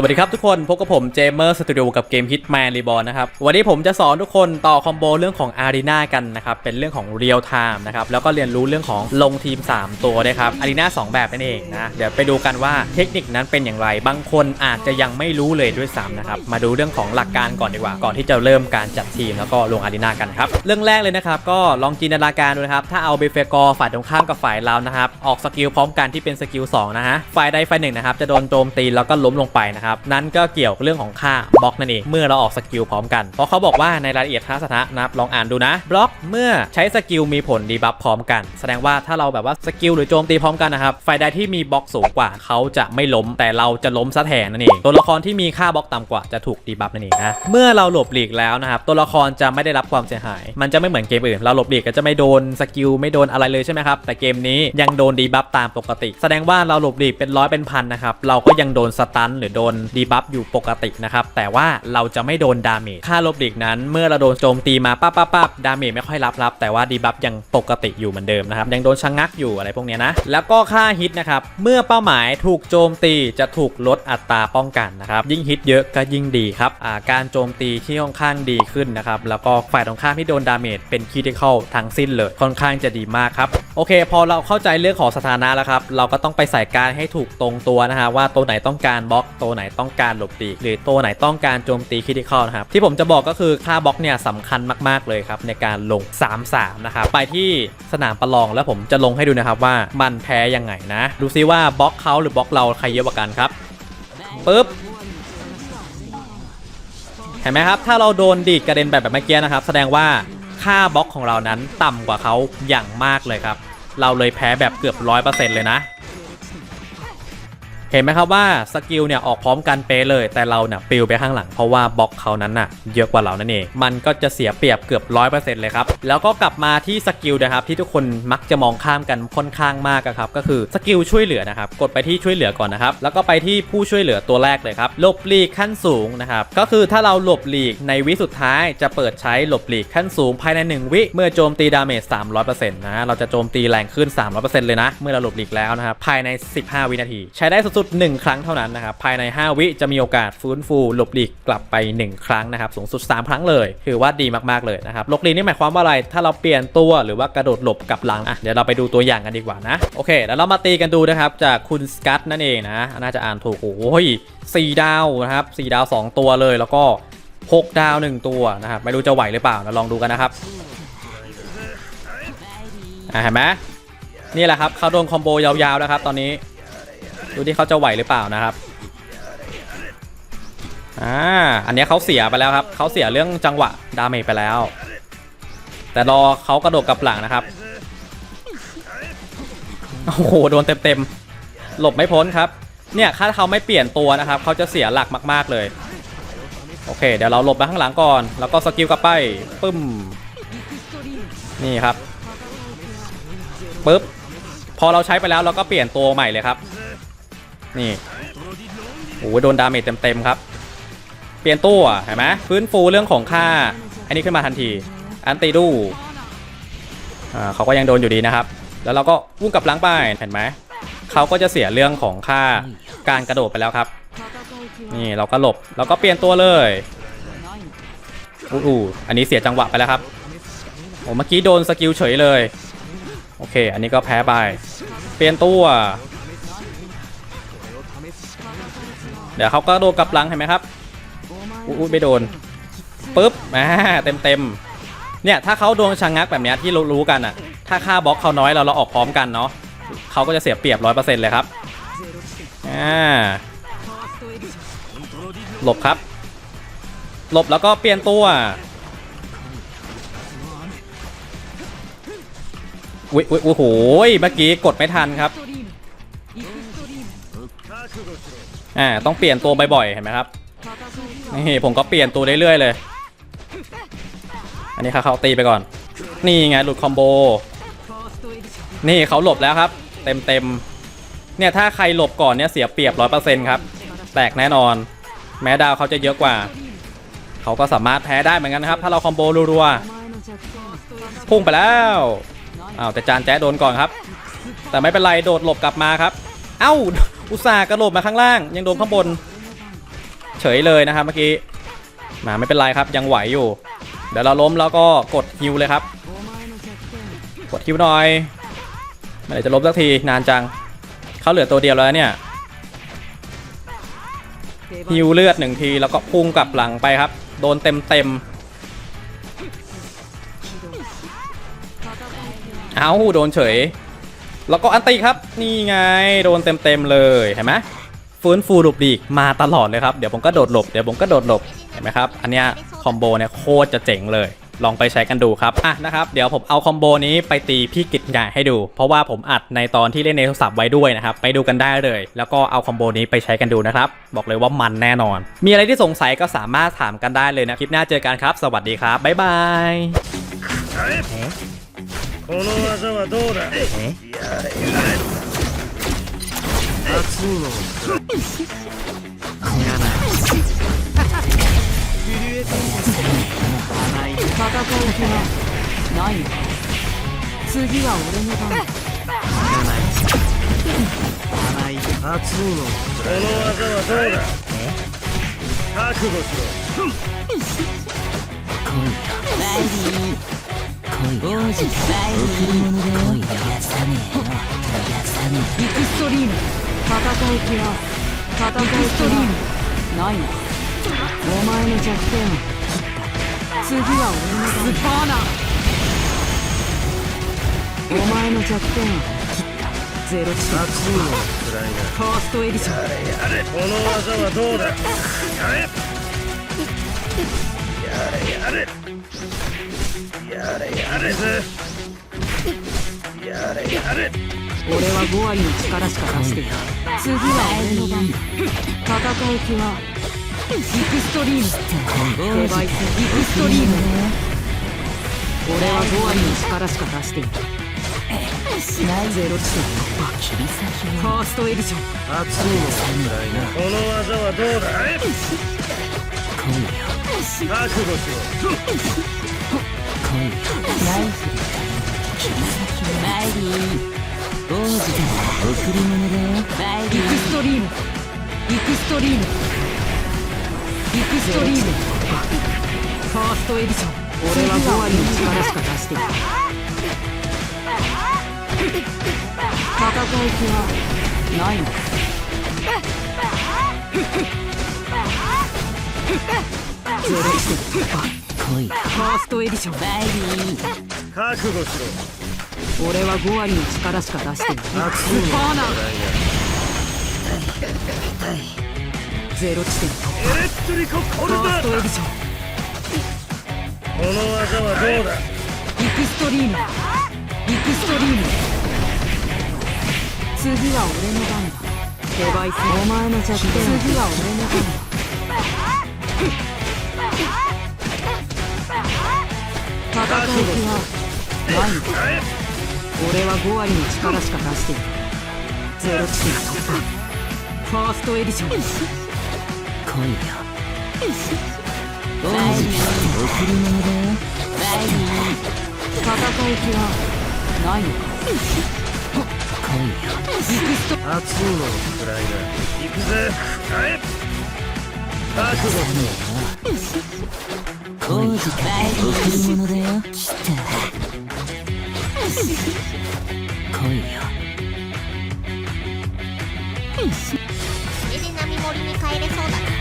สวัสดีครับทุกคน พบกับผมเจมเมอร์สตูดิโอกับเกม Hitman Reborn นะครับ วันนี้ผมจะสอนทุกคนต่อคอมโบเรื่องของ Arena กันนะครับ เป็นเรื่องของ Real Time นะครับ แล้วก็เรียนรู้เรื่องของลงทีม 3 ตัวด้วยครับ Arena 2แบบนั่นเองนะ เดี๋ยวไปดูกันว่าเทคนิคนั้นเป็นอย่างไร บางคนอาจจะยังไม่รู้เลยด้วยซ้ำนะครับ มาดูเรื่องของหลักการก่อนดีกว่า ก่อนที่จะเริ่มการจัดทีมแล้วก็ลง Arena กันครับ เรื่องแรกเลยนะครับก็ลองจินตนาการดูนะครับ ถ้าเอาเบเฟกอร์ฝ่ายตรงข้ามกับฝ่ายเรานะครับ ออกสกิลพร้อมกันที่เป็นสกิล2นะฮะ ฝ่ายใดฝ่ายหนึ่งนะครับจะโดนโจมตีแล้วก็ล้มลงไปนะครับนั่นก็เกี่ยวกับเรื่องของค่าบล็อกนั่นเอง เมื่อเราออกสกิลพร้อมกัน เพราะเขาบอกว่าในรายละเอียดทัศนะนะครับลองอ่านดูนะ บล็อกเมื่อใช้สกิลมีผลดีบัฟพร้อมกัน แสดงว่าถ้าเราแบบว่าสกิลหรือโจมตีพร้อมกันนะครับ ฝ่ายใดที่มีบล็อกสูงกว่าเขาจะไม่ล้ม แต่เราจะล้มซะแทนนั่นเอง ตัวละครที่มีค่าบล็อกต่ำกว่าจะถูกดีบัฟนั่นเองนะ เมื่อเราหลบหลีกแล้วนะครับ ตัวละครจะไม่ได้รับความเสียหาย มันจะไม่เหมือนเกมอื่น เราหลบหลีกก็จะไม่โดนสกิลไม่โดนอะไรเลยใช่ไหมครับ แต่เกมนี้ยังโดนดีบัฟตามปกติ แสดงว่าเราหลบหลีกเป็นร้อยเป็นพันนะครับ เราก็ยังโดนสตันหรือโดนดีบัฟอยู่ปกตินะครับ แต่ว่าเราจะไม่โดนดาเมจค่าลบหลีกนั้น เมื่อเราโดนโจมตีมาปั๊บปั๊บปั๊บดาเมจไม่ค่อยรับรับ แต่ว่าดีบัฟยังปกติอยู่เหมือนเดิมนะครับ ยังโดนชะงักอยู่อะไรพวกนี้นะ แล้วก็ค่าฮิตนะครับ เมื่อเป้าหมายถูกโจมตีจะถูกลดอัตราป้องกันนะครับ ยิ่งฮิตเยอะก็ยิ่งดีครับาการโจมตีที่ค่อนข้างดีขึ้นนะครับ แล้วก็ฝ่ายตรงข้ามที่โดนดาเมจเป็นคีติคอลทั้งสิ้นเลย ค่อนข้างจะดีมากครับโอเค พอเราเข้าใจเรื่องของสถานะแล้วครับ เราก็ต้องไปใส่การให้ถูกตรงตัวนะฮะว่าตัวไหนต้องการบล็อกตัวไหนต้องการหลบหลีหรือตัวไหนต้องการโจมตีคีติคอลนะครับที่ผมจะบอกก็คือค่าบล็อกเนี่ยสำคัญมากๆเลยครับในการลง 3-3 นะครับไปที่สนามประลองแล้วผมจะลงให้ดูนะครับว่ามันแพ้ยังไงนะดูซิว่าบล็อกเขาหรือบล็อกเราใครเยอะกว่ากันครับปึ๊บเห็นไหมครับ ถ้าเราโดนดีดกระเด็นแบบแบบเมื่อกี้นะครับ แสดงว่าค่าบล็อกของเรานั้นต่ำกว่าเขาอย่างมากเลยครับ เราเลยแพ้แบบเกือบร้อยเปอร์เซ็นต์เลยนะ เห็นไหมครับว่าสกิลเนี่ยออกพร้อมกันเป๊ะเลย แต่เราเนี่ยปลิวไปข้างหลังเพราะว่าบล็อกเขานั้นน่ะเยอะกว่าเรานั่นเอง มันก็จะเสียเปรียบเกือบร้อยเปอร์เซ็นต์เลยครับ แล้วก็กลับมาที่สกิลนะครับที่ทุกคนมักจะมองข้ามกันค่อนข้างมากครับก็คือสกิลช่วยเหลือนะครับกดไปที่ช่วยเหลือก่อนนะครับแล้วก็ไปที่ผู้ช่วยเหลือตัวแรกเลยครับหลบหลีกขั้นสูงนะครับก็คือถ้าเราหลบหลีกในวิสุดท้ายจะเปิดใช้หลบหลีกขั้นสูงภายใน 1 วิเมื่อโจมตีดาเมจ300%นะเราจะโจมตีแรงขึ้น 300%เลยนะ เมื่อเราหลบหลีกแล้วนะครับภายใน 15 วินาที ใช้ได้สุดๆ1ครั้งเท่านั้นนะครับภายใน 5 วิจะมีโอกาสฟื้นฟูหลบหลีกกลับไป 1 ครั้งนะครับสูงสุด 3 ครั้งเลยถือว่าดีมากๆเลยนะครับหลบหลีกนี่หมายความว่าอะไรถ้าเราเปลี่ยนตัวหรือว่ากระโดดหลบกลับหลังอะเดี๋ยวเราไปดูตัวอย่างกันดีกว่านะโอเค แล้วเรามาตีกันดูนะครับจากคุณสกัตนั่นเองนะน่าจะอ่านถูกโอ้ยสี่ดาวนะครับสี่ดาว 2 ตัวเลยแล้วก็ 6 ดาว 1 ตัวนะครับไม่รู้จะไหวหรือเปล่านะลองดูกันนะครับอะเห็นไหมนี่แหละครับเขาโดนคอมโบยาวๆแล้วครับตอนนี้ ดูที่เขาจะไหวหรือเปล่านะครับอ่าอันนี้เขาเสียไปแล้วครับเขาเสียเรื่องจังหวะดาเมจไปแล้ว แต่รอเขากระโดดกลับหลังนะครับโอ้โหโดนเต็มๆหลบไม่พ้นครับเนี่ยถ้าเขาไม่เปลี่ยนตัวนะครับเขาจะเสียหลักมาก ๆเลยโอเค เดี๋ยวเราหลบไปข้างหลังก่อน แล้วก็สกิลกลับไปปึ้ม นี่ครับปึ๊บ พอเราใช้ไปแล้วเราก็เปลี่ยนตัวใหม่เลยครับ นี่โอ้โหโดนดาเมจเต็มๆครับ เปลี่ยนตัวเห็นไหมฟื้นฟูเรื่องของค่า อันนี้ขึ้นมาทันที อันตีดูอ่าเขาก็ยังโดนอยู่ดีนะครับ แล้วเราก็วุ่งกับล้างไปเห็นไหมเขาก็จะเสียเรื่องของค่าการกระโดดไปแล้วครับ นี่เราก็หลบเราก็เปลี่ยนตัวเลยอู้หูอันนี้เสียจังหวะไปแล้วครับโอ้เมื่อกี้โดนสกิลเฉยเลย โอเค อันนี้ก็แพ้ไป เปลี่ยนตัว เดี๋ยวเขาก็โดนกลับหลังเห็นไหมครับอุ้ยไม่โดนปึ๊บอ่าเต็มเต็มๆเนี่ยถ้าเขาโดนชะงงักแบบเนี้ยที่เรารู้กันอะถ้าค่าบล็อกเขาน้อยเราเราออกพร้อมกันเนาะเขาก็จะเสียเปรียบร้อยเปอร์เซ็นต์เลยครับอ่าหลบครับ หลบแล้วก็เปลี่ยนตัวอุ้ยอุ้ยโอ้โหเมื่อกี้กดไม่ทันครับ อ่าต้องเปลี่ยนตัวบ่อยๆเห็นไหมครับนี่ผมก็เปลี่ยนตัวเรื่อยๆเลย อันนี้เขาเขาตีไปก่อน นี่ไงหลุดคอมโบ นี่เขาหลบแล้วครับ เต็มๆเนี่ยถ้าใครหลบก่อนเนี่ยเสียเปรียบร้อยเปอร์เซ็นต์ครับ แตกแน่นอน แม้ดาวเขาจะเยอะกว่า เขาก็สามารถแพ้ได้เหมือนกันนะครับ ถ้าเราคอมโบรัวๆพุ่งไปแล้วอ้าวแต่จานแจ๊ดโดนก่อนครับ แต่ไม่เป็นไรโดดหลบกลับมาครับ เอ้า อุตส่าห์กระโดดมาข้างล่าง ยังโดนข้างบน เฉยเลยนะครับเมื่อกี้มาไม่เป็นไรครับยังไหวอยู่ เดี๋ยวเราล้มแล้วก็กดฮิวเลยครับ กดฮิวหน่อยเมื่อไหร่จะล้มสักทีนานจังเขาเหลือตัวเดียวแล้วเนี่ยฮิวเลือดหนึ่งทีแล้วก็พุ่งกลับหลังไปครับ โดนเต็มเต็มเอาโดนเฉย แล้วก็อันติครับ นี่ไงโดนเต็มเต็มๆเลยเห็นไหมฟื้นฟูหลบดีกมาตลอดเลยครับ เดี๋ยวผมก็โดดหลบเดี๋ยวผมก็โดดหลบเห็นไหมครับ อันเนี้ยคอมโบเนี่ยโคตรจะเจ๋งเลย ลองไปใช้กันดูครับ อะนะครับ เดี๋ยวผมเอาคอมโบนี้ไปตีพี่กิจใหญ่ให้ดู เพราะว่าผมอัดในตอนที่เล่นในโทรศัพท์ไว้ด้วยนะครับ ไปดูกันได้เลย แล้วก็เอาคอมโบนี้ไปใช้กันดูนะครับ บอกเลยว่ามันแน่นอน มีอะไรที่สงสัยก็สามารถถามกันได้เลยนะ คลิปหน้าเจอกันครับ สวัสดีครับ บ๊ายบาย この技はどうだ?え？いややれ熱いのやばい震えてるい戦う気がないわ次は俺の番甘いない熱いのこの技はどうだ?覚悟しろ。来いか何？子ライリー贈り物だよ来いよやさねえよやさねえエクストリーム戦う気は戦う気はないのお前の弱点次は俺のスパーナお前の弱点ゼロ地点熱いのくらいなファーストエディション。この技はどうだ。やれ。やれ。やれ。やれやれぜやれやれ。俺は5割の力しか出していない次は俺の番だ戦う気はエクストリーム。手倍戦エクストリーム。俺は5割の力しか出していない。ゼロ地点突破ファーストエディション熱いのくらいな。この技はどうだ覚悟しろマイリー王子だ贈り物だよマイリーエクストリームエクストリームエクストリームファーストエディション俺は5割の力しか出していない戦う気はないのかゼロ地点突破来い。ファーストエディション。マイリー覚悟しろ。俺は5割の力しか出していない。スパーナくらいゼロ地点突破。なエレクトリココルファー。ダストエディションこの技はどうだエクストリーム。エクストリーム。次は俺の番だ。手倍戦お前の弱点次は俺の番だ戦う気はないのか俺は5割の力しか出していないゼロ地点突破ファーストエディション来いよ王子は贈り物だ。よ戦う気はないのか来いよエクスト熱いのくらいな行くぜ覚悟しろ王子贈り物だよ来た来いよこれで波盛りに帰れそうだな。